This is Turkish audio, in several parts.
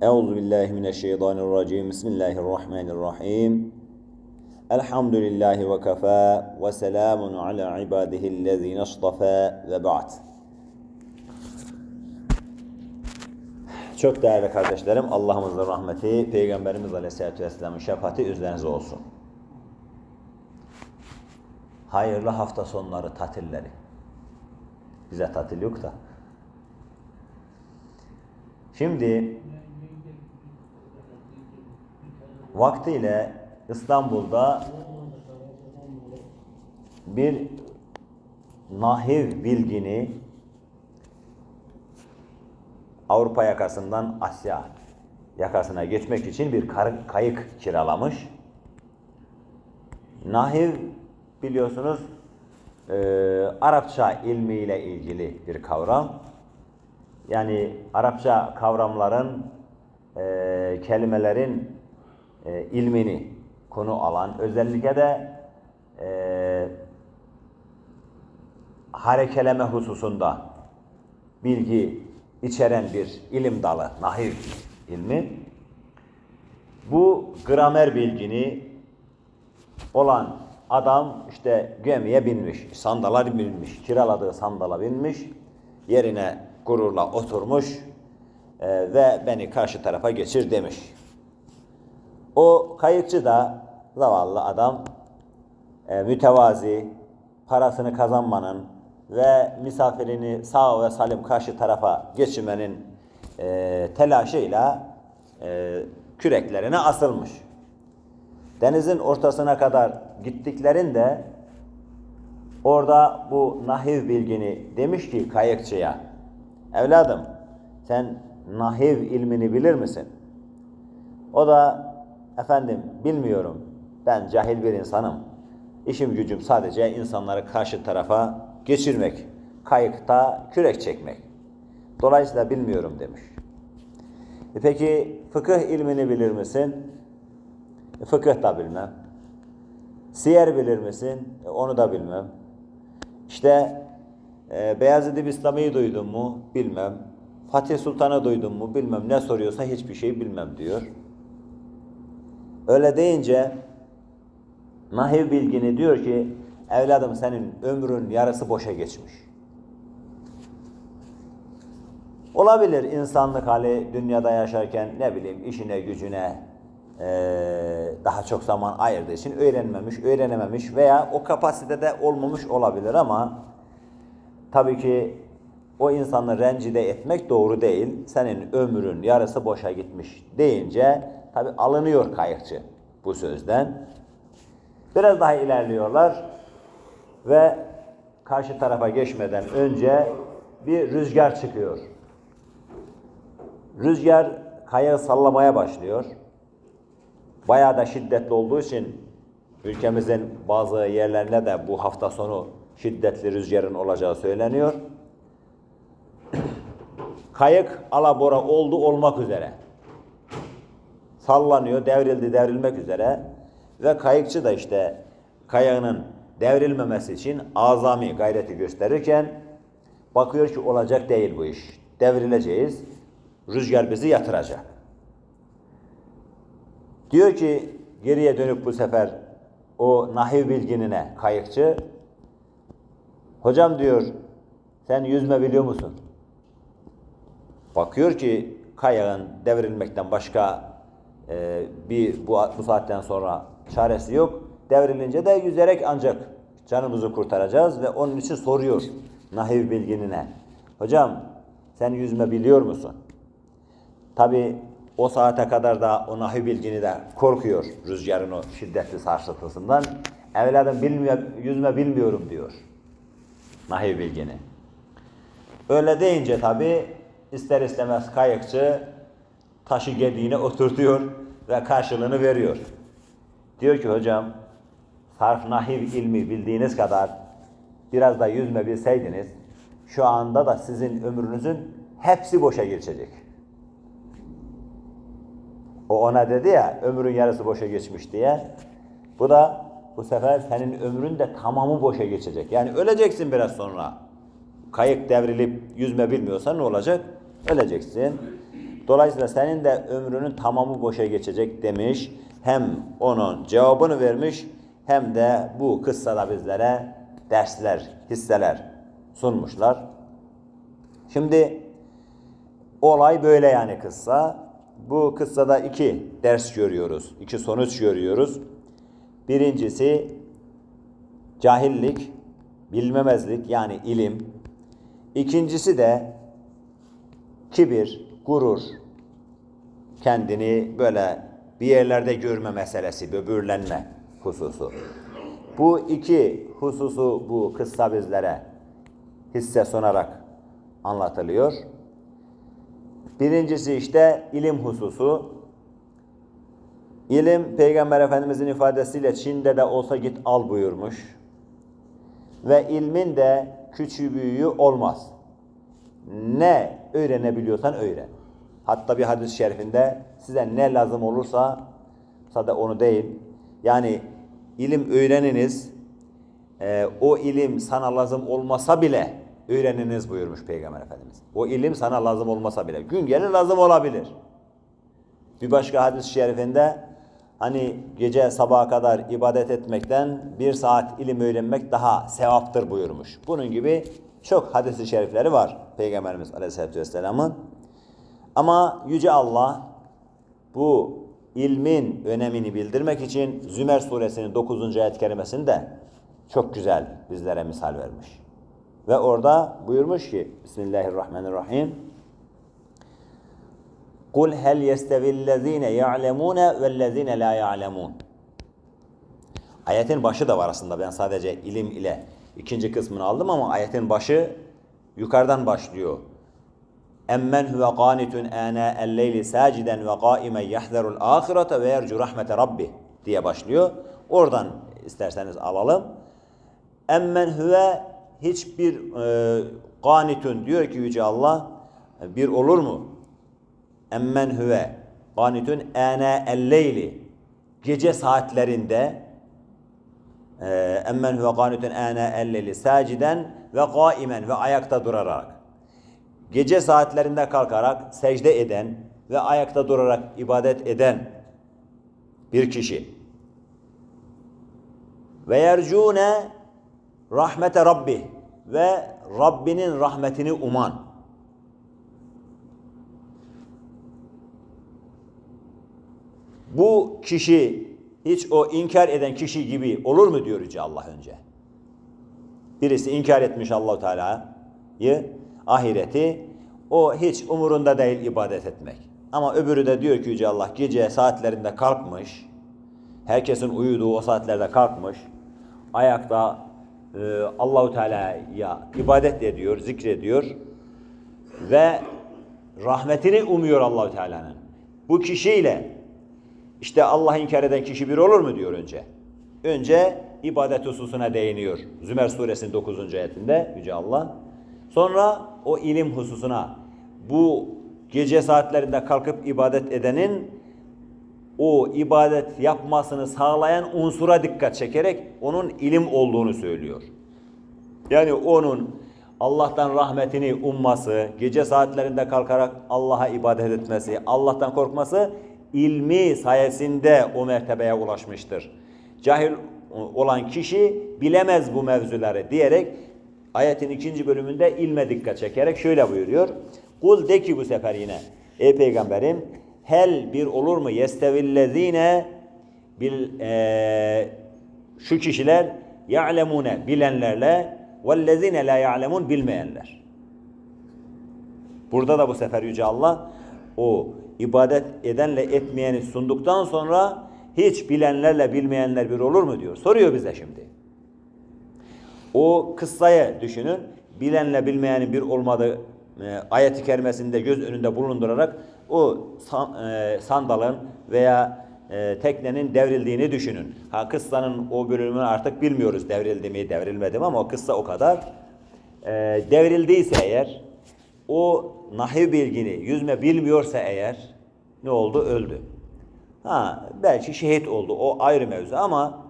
Euzu billahi mineşşeytanirracim. Bismillahirrahmanirrahim. Elhamdülillahi ve kafa ve selamun ala ibadihillezine istafa ve ba'd. Çok değerli kardeşlerim, Allah'ımızın rahmeti, Peygamberimiz Aleyhisselatü Vesselam'ın şefaati üzerinize olsun. Hayırlı hafta sonları, tatilleri. Bize tatil yok da. Şimdi vaktiyle İstanbul'da bir nahiv bilgini Avrupa yakasından Asya yakasına geçmek için bir kayık kiralamış. Nahiv biliyorsunuz e, Arapça ilmiyle ilgili bir kavram. Yani Arapça kavramların, e, kelimelerin e, ilmini konu alan, özellikle de e, harekeleme hususunda bilgi içeren bir ilim dalı, nahiv ilmi. Bu gramer bilgini olan adam işte gemiye binmiş, sandala binmiş, kiraladığı sandala binmiş, yerine gururla oturmuş e, ve beni karşı tarafa geçir demiş. O kayıkçı da zavallı adam e, mütevazi, parasını kazanmanın ve misafirini sağ ve salim karşı tarafa geçirmenin e, telaşıyla e, küreklerine asılmış. Denizin ortasına kadar gittiklerinde orada bu nahiv bilgini demiş ki kayıkçıya evladım sen nahiv ilmini bilir misin? O da efendim bilmiyorum ben cahil bir insanım. İşim gücüm sadece insanları karşı tarafa geçirmek, kayıkta kürek çekmek. Dolayısıyla bilmiyorum demiş. E peki fıkıh ilmini bilir misin? E fıkıh da bilmem. Siyer bilir misin? E onu da bilmem. İşte e, Beyazıt-ı Bistami'yi duydun mu? Bilmem. Fatih Sultan'ı duydun mu? Bilmem. Ne soruyorsa hiçbir şey bilmem diyor. Öyle deyince Nahiv bilgini diyor ki evladım senin ömrün yarısı boşa geçmiş. Olabilir insanlık hali dünyada yaşarken ne bileyim işine gücüne eee, daha çok zaman ayırdığı için öğrenmemiş, öğrenememiş veya o kapasitede olmamış olabilir ama tabii ki o insanı rencide etmek doğru değil. Senin ömrün yarısı boşa gitmiş deyince tabii alınıyor kayıkçı bu sözden. Biraz daha ilerliyorlar ve karşı tarafa geçmeden önce bir rüzgar çıkıyor. Rüzgar kayağı sallamaya başlıyor. Bayağı da şiddetli olduğu için ülkemizin bazı yerlerinde de bu hafta sonu şiddetli rüzgarın olacağı söyleniyor. Kayık alabora oldu olmak üzere. Sallanıyor, devrildi, devrilmek üzere. Ve kayıkçı da işte kayağının devrilmemesi için azami gayreti gösterirken bakıyor ki olacak değil bu iş. Devrileceğiz. Rüzgar bizi yatıracak. Diyor ki geriye dönüp bu sefer o nahiv bilginine kayıkçı hocam diyor sen yüzme biliyor musun? Bakıyor ki kayağın devrilmekten başka e, bir bu, bu saatten sonra çaresi yok. Devrilince de yüzerek ancak canımızı kurtaracağız ve onun için soruyor nahiv bilginine. Hocam sen yüzme biliyor musun? Tabi o saate kadar da o nahiv bilgini de korkuyor rüzgarın o şiddetli sarsıntısından. Evladım bilmiyor, yüzme bilmiyorum diyor nahiv bilgini. Öyle deyince tabi ister istemez kayıkçı taşı gediğine oturtuyor ve karşılığını veriyor. Diyor ki hocam sarf nahiv ilmi bildiğiniz kadar biraz da yüzme bilseydiniz şu anda da sizin ömrünüzün hepsi boşa geçecek. O ona dedi ya ömrün yarısı boşa geçmiş diye. Bu da bu sefer senin ömrün de tamamı boşa geçecek. Yani öleceksin biraz sonra. Kayık devrilip yüzme bilmiyorsan ne olacak? Öleceksin. Dolayısıyla senin de ömrünün tamamı boşa geçecek demiş. Hem onun cevabını vermiş hem de bu kıssada bizlere dersler, hisseler sunmuşlar. Şimdi olay böyle yani kıssa. Bu kıssada iki ders görüyoruz, iki sonuç görüyoruz. Birincisi cahillik, bilmemezlik yani ilim. İkincisi de kibir, gurur, kendini böyle bir yerlerde görme meselesi, böbürlenme hususu. Bu iki hususu bu kıssa bizlere hisse sunarak anlatılıyor. Birincisi işte ilim hususu. İlim Peygamber Efendimizin ifadesiyle Çin'de de olsa git al buyurmuş. Ve ilmin de küçüğü büyüğü olmaz. Ne öğrenebiliyorsan öğren. Hatta bir hadis-i şerifinde size ne lazım olursa sadece onu değil. Yani ilim öğreniniz. e, o ilim sana lazım olmasa bile öğreniniz buyurmuş Peygamber Efendimiz. O ilim sana lazım olmasa bile. Gün gelir lazım olabilir. Bir başka hadis-i şerifinde hani gece sabaha kadar ibadet etmekten bir saat ilim öğrenmek daha sevaptır buyurmuş. Bunun gibi çok hadis-i şerifleri var Peygamberimiz Aleyhisselatü Vesselam'ın. Ama Yüce Allah bu ilmin önemini bildirmek için Zümer suresinin 9. ayet kerimesinde çok güzel bizlere misal vermiş. Ve orada buyurmuş ki Bismillahirrahmanirrahim Kul hel yestevillezine ya'lemune vellezine la ya'lemun Ayetin başı da var aslında ben sadece ilim ile ikinci kısmını aldım ama ayetin başı yukarıdan başlıyor. Emmen huve qanitun ana el-leyli saciden ve qaimen yahzarul ahirete ve yercu rahmete rabbi diye başlıyor. Oradan isterseniz alalım. Emmen huve hiçbir e, qanitun diyor ki Yüce Allah bir olur mu? Emmen huve qanitun ana el-leyli gece saatlerinde emmen huve qanitun ana el-leyli saciden ve qaimen ve ayakta durarak gece saatlerinde kalkarak secde eden ve ayakta durarak ibadet eden bir kişi. Ve yercune rahmete rabbi ve Rabbinin rahmetini uman. Bu kişi hiç o inkar eden kişi gibi olur mu diyor Yüce Allah önce. Birisi inkar etmiş Allahu Teala'yı, ahireti. O hiç umurunda değil ibadet etmek. Ama öbürü de diyor ki Yüce Allah gece saatlerinde kalkmış. Herkesin uyuduğu o saatlerde kalkmış. Ayakta e, Allahu Teala'ya ibadet ediyor, zikrediyor ve rahmetini umuyor Allahu Teala'nın. Bu kişiyle işte Allah inkar eden kişi bir olur mu diyor önce. Önce ibadet hususuna değiniyor. Zümer suresinin 9. ayetinde Yüce Allah. Sonra o ilim hususuna bu gece saatlerinde kalkıp ibadet edenin o ibadet yapmasını sağlayan unsura dikkat çekerek onun ilim olduğunu söylüyor. Yani onun Allah'tan rahmetini umması, gece saatlerinde kalkarak Allah'a ibadet etmesi, Allah'tan korkması ilmi sayesinde o mertebeye ulaşmıştır. Cahil olan kişi bilemez bu mevzuları diyerek ayetin ikinci bölümünde ilme dikkat çekerek şöyle buyuruyor. Kul de ki bu sefer yine ey peygamberim hel bir olur mu yestevillezine bil e, şu kişiler ya'lemune bilenlerle vellezine la ya'lemun bilmeyenler. Burada da bu sefer Yüce Allah o ibadet edenle etmeyeni sunduktan sonra hiç bilenlerle bilmeyenler bir olur mu diyor. Soruyor bize şimdi. O kıssayı düşünün. Bilenle bilmeyenin bir olmadığı e, ayet-i kerimesinde göz önünde bulundurarak o san, e, sandalın veya e, teknenin devrildiğini düşünün. Ha kıssanın o bölümünü artık bilmiyoruz devrildi mi devrilmedi mi ama o kıssa o kadar. E, devrildiyse eğer o nahiv bilgini yüzme bilmiyorsa eğer ne oldu? Öldü. Ha belki şehit oldu. O ayrı mevzu ama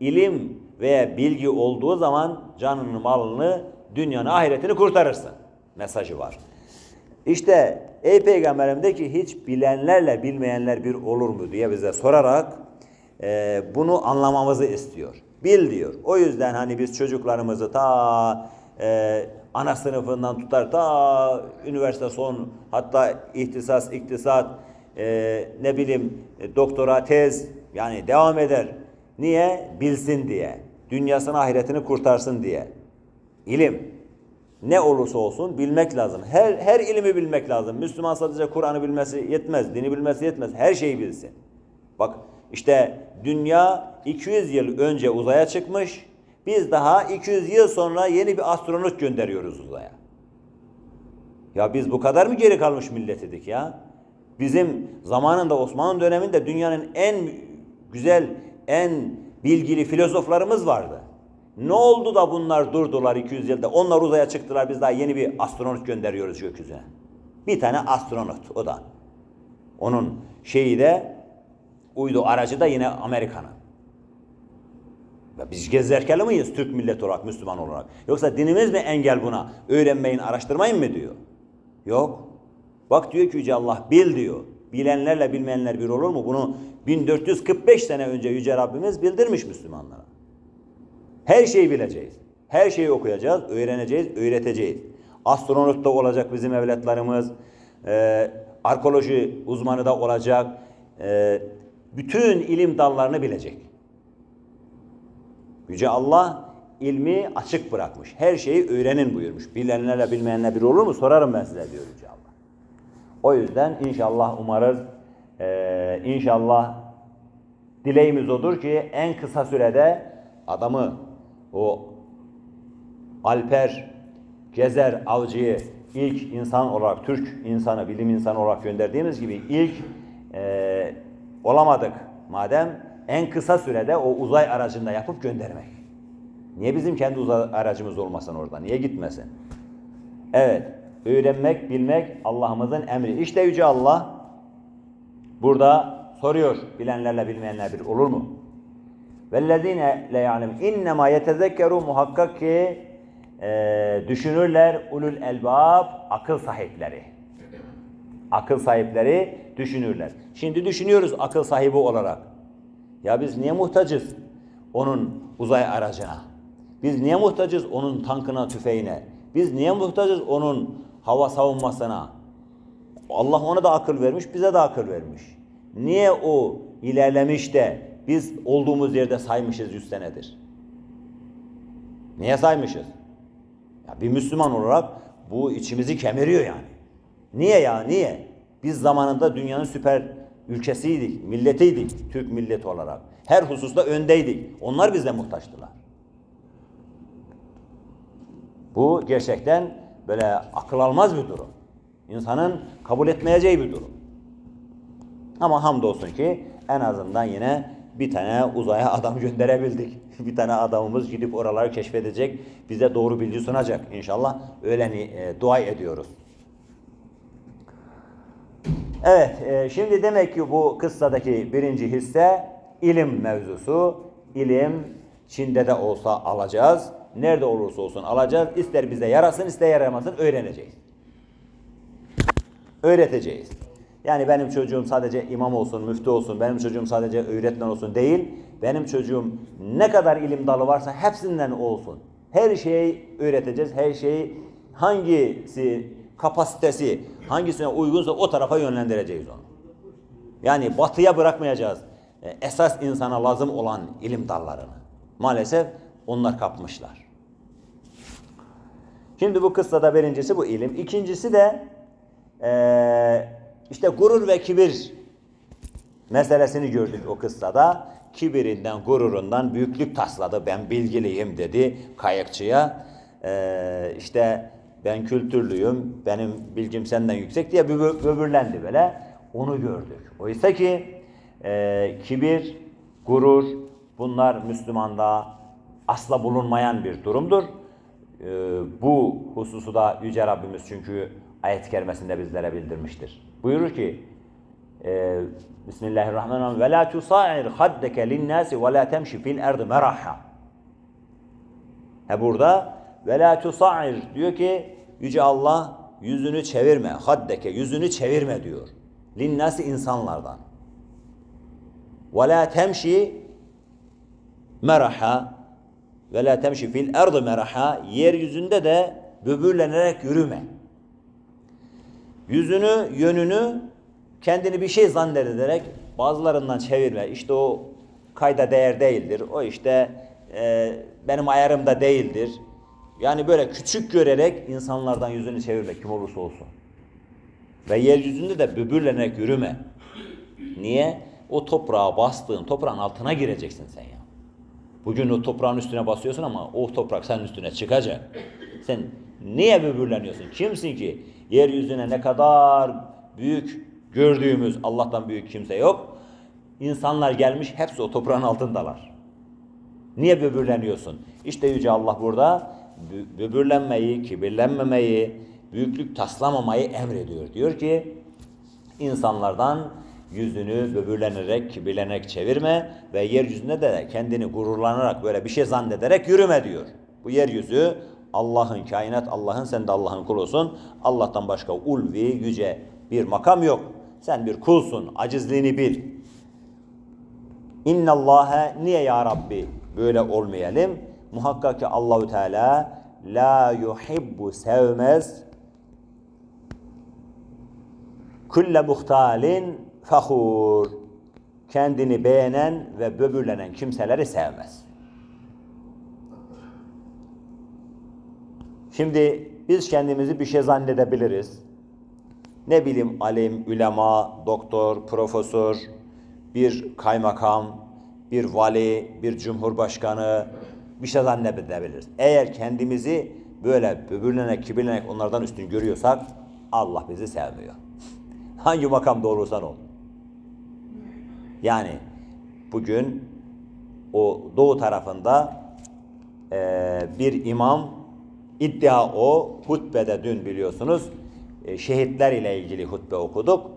ilim veya bilgi olduğu zaman canını, malını, dünyanın, ahiretini kurtarırsın. Mesajı var. İşte ey peygamberim de ki hiç bilenlerle bilmeyenler bir olur mu diye bize sorarak e, bunu anlamamızı istiyor. Bil diyor. O yüzden hani biz çocuklarımızı ta e, ana sınıfından tutar ta üniversite son hatta ihtisas, iktisat e, ne bileyim e, doktora, tez yani devam eder. Niye? Bilsin diye. Dünyasını ahiretini kurtarsın diye. İlim. Ne olursa olsun bilmek lazım. Her her ilmi bilmek lazım. Müslüman sadece Kur'an'ı bilmesi yetmez, dini bilmesi yetmez. Her şeyi bilsin. Bak işte dünya 200 yıl önce uzaya çıkmış. Biz daha 200 yıl sonra yeni bir astronot gönderiyoruz uzaya. Ya biz bu kadar mı geri kalmış millet idik ya? Bizim zamanında Osmanlı döneminde dünyanın en güzel, en bilgili filozoflarımız vardı. Ne oldu da bunlar durdular 200 yılda? Onlar uzaya çıktılar. Biz daha yeni bir astronot gönderiyoruz gökyüzüne. Bir tane astronot o da. Onun şeyi de uydu aracı da yine Amerika'nın. Biz gezerkeli miyiz Türk milleti olarak, Müslüman olarak? Yoksa dinimiz mi engel buna? Öğrenmeyin, araştırmayın mı diyor? Yok. Bak diyor ki Yüce Allah bil diyor. Bilenlerle bilmeyenler bir olur mu? Bunu 1445 sene önce Yüce Rabbimiz bildirmiş Müslümanlara. Her şeyi bileceğiz. Her şeyi okuyacağız, öğreneceğiz, öğreteceğiz. Astronot da olacak bizim evlatlarımız. Ee, arkeoloji uzmanı da olacak. Ee, bütün ilim dallarını bilecek. Yüce Allah ilmi açık bırakmış. Her şeyi öğrenin buyurmuş. Bilenlerle bilmeyenler bir olur mu? Sorarım ben size diyor Yüce Allah. O yüzden inşallah umarız, eee, inşallah dileğimiz odur ki en kısa sürede adamı o Alper Gezer Avcı'yı ilk insan olarak, Türk insanı, bilim insanı olarak gönderdiğimiz gibi ilk eee, olamadık madem en kısa sürede o uzay aracında yapıp göndermek. Niye bizim kendi uzay aracımız olmasın orada? Niye gitmesin? Evet, öğrenmek, bilmek Allah'ımızın emri. İşte Yüce Allah burada soruyor, bilenlerle bilmeyenler bir olur mu? Vellezine le ya'lem innema yetezekkeru muhakkak ki e, düşünürler ulul elbab akıl sahipleri. Akıl sahipleri düşünürler. Şimdi düşünüyoruz akıl sahibi olarak. Ya biz niye muhtacız onun uzay aracına? Biz niye muhtacız onun tankına, tüfeğine? Biz niye muhtacız onun hava savunmasına? Allah ona da akıl vermiş, bize de akıl vermiş. Niye o ilerlemiş de biz olduğumuz yerde saymışız yüz senedir? Niye saymışız? Ya bir Müslüman olarak bu içimizi kemiriyor yani. Niye ya niye? Biz zamanında dünyanın süper ülkesiydik, milletiydik Türk milleti olarak. Her hususta öndeydik. Onlar bize muhtaçtılar. Bu gerçekten böyle akıl almaz bir durum. İnsanın kabul etmeyeceği bir durum. Ama hamdolsun ki en azından yine bir tane uzaya adam gönderebildik. bir tane adamımız gidip oraları keşfedecek, bize doğru bilgi sunacak inşallah. Öyle e, dua ediyoruz. Evet, e, şimdi demek ki bu kıssadaki birinci hisse ilim mevzusu. İlim Çin'de de olsa alacağız. Nerede olursa olsun alacağız. İster bize yarasın, ister yaramasın öğreneceğiz. Öğreteceğiz. Yani benim çocuğum sadece imam olsun, müftü olsun, benim çocuğum sadece öğretmen olsun değil. Benim çocuğum ne kadar ilim dalı varsa hepsinden olsun. Her şeyi öğreteceğiz. Her şeyi hangisi kapasitesi hangisine uygunsa o tarafa yönlendireceğiz onu. Yani batıya bırakmayacağız. E, Esas insana lazım olan ilim dallarını. Maalesef onlar kapmışlar. Şimdi bu kıssada birincisi bu ilim. İkincisi de eee, işte gurur ve kibir meselesini gördük o kıssada. Kibirinden, gururundan büyüklük tasladı. Ben bilgiliyim dedi kayıkçıya. Eee işte ben kültürlüyüm, benim bilgim senden yüksek diye böbür- böbürlendi böyle. Onu gördük. Oysa ki eee, kibir, gurur bunlar Müslümanda asla bulunmayan bir durumdur. Eee, bu hususu da Yüce Rabbimiz çünkü ayet-i kerimesinde bizlere bildirmiştir. Buyurur ki eee Bismillahirrahmanirrahim ve la tusa'ir haddeke lin-nasi ve la temşi fil meraha. Ha burada ve la tusa'ir diyor ki Yüce Allah yüzünü çevirme. Haddeke yüzünü çevirme diyor. Linnasi insanlardan. Ve la temşi meraha ve la temşi fil ardı meraha yeryüzünde de böbürlenerek yürüme. Yüzünü, yönünü kendini bir şey zannederek bazılarından çevirme. İşte o kayda değer değildir. O işte e, benim ayarımda değildir. Yani böyle küçük görerek insanlardan yüzünü çevirme kim olursa olsun. Ve yeryüzünde de böbürlenerek yürüme. Niye? O toprağa bastığın toprağın altına gireceksin sen ya. Bugün o toprağın üstüne basıyorsun ama o toprak senin üstüne çıkacak. Sen niye böbürleniyorsun? Kimsin ki? Yeryüzüne ne kadar büyük gördüğümüz Allah'tan büyük kimse yok. İnsanlar gelmiş hepsi o toprağın altındalar. Niye böbürleniyorsun? İşte Yüce Allah burada böbürlenmeyi, kibirlenmemeyi, büyüklük taslamamayı emrediyor. Diyor ki insanlardan yüzünü böbürlenerek, kibirlenerek çevirme ve yeryüzünde de kendini gururlanarak böyle bir şey zannederek yürüme diyor. Bu yeryüzü Allah'ın kainat, Allah'ın sen de Allah'ın kulusun. Allah'tan başka ulvi, yüce bir makam yok. Sen bir kulsun, acizliğini bil. İnnallâhe niye ya Rabbi böyle olmayalım? Muhakkak ki Allahü Teala la yuhibbu sevmez kulle muhtalin fahur kendini beğenen ve böbürlenen kimseleri sevmez. Şimdi biz kendimizi bir şey zannedebiliriz. Ne bileyim alim, ulema, doktor, profesör, bir kaymakam, bir vali, bir cumhurbaşkanı bir şey zannedebiliriz. Eğer kendimizi böyle böbürlenerek, kibirlenerek onlardan üstün görüyorsak Allah bizi sevmiyor. Hangi makamda olursan ol. Yani bugün o doğu tarafında eee, bir imam iddia o hutbede dün biliyorsunuz e, şehitler ile ilgili hutbe okuduk.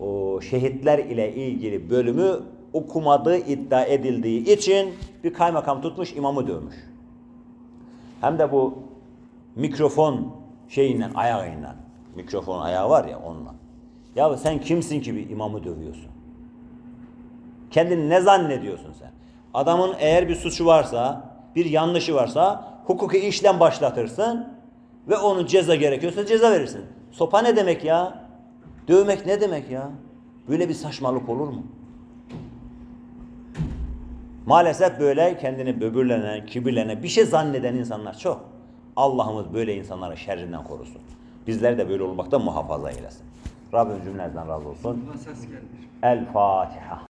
O şehitler ile ilgili bölümü okumadığı iddia edildiği için bir kaymakam tutmuş imamı dövmüş. Hem de bu mikrofon şeyinden ayağıyla. Mikrofon ayağı var ya onunla. Ya sen kimsin ki bir imamı dövüyorsun? Kendini ne zannediyorsun sen? Adamın eğer bir suçu varsa, bir yanlışı varsa hukuki işlem başlatırsın ve onun ceza gerekiyorsa ceza verirsin. Sopa ne demek ya? Dövmek ne demek ya? Böyle bir saçmalık olur mu? Maalesef böyle kendini böbürlenen, kibirlenen, bir şey zanneden insanlar çok. Allah'ımız böyle insanların şerrinden korusun. Bizleri de böyle olmaktan muhafaza eylesin. Rabbim cümlenizden razı olsun. El Fatiha.